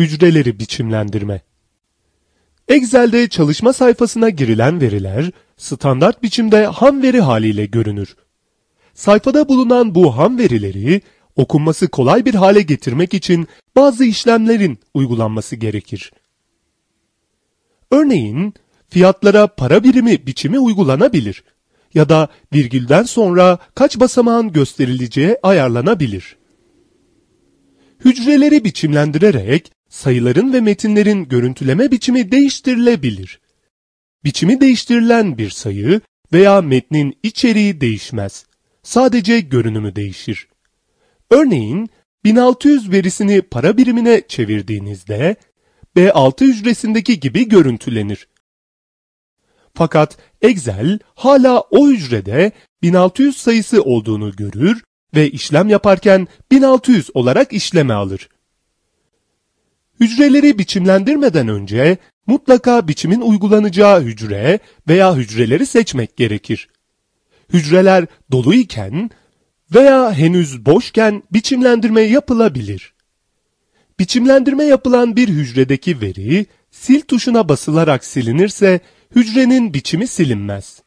Hücreleri biçimlendirme. Excel'de çalışma sayfasına girilen veriler standart biçimde ham veri haliyle görünür. Sayfada bulunan bu ham verileri okunması kolay bir hale getirmek için bazı işlemlerin uygulanması gerekir. Örneğin fiyatlara para birimi biçimi uygulanabilir ya da virgülden sonra kaç basamağın gösterileceği ayarlanabilir. Hücreleri biçimlendirerek sayıların ve metinlerin görüntüleme biçimi değiştirilebilir. Biçimi değiştirilen bir sayı veya metnin içeriği değişmez. Sadece görünümü değişir. Örneğin 1600 verisini para birimine çevirdiğinizde B6 hücresindeki gibi görüntülenir. Fakat Excel hala o hücrede 1600 sayısı olduğunu görür ve işlem yaparken 1600 olarak işleme alır. Hücreleri biçimlendirmeden önce mutlaka biçimin uygulanacağı hücre veya hücreleri seçmek gerekir. Hücreler dolu iken veya henüz boşken biçimlendirme yapılabilir. Biçimlendirme yapılan bir hücredeki veri sil tuşuna basılarak silinirse hücrenin biçimi silinmez.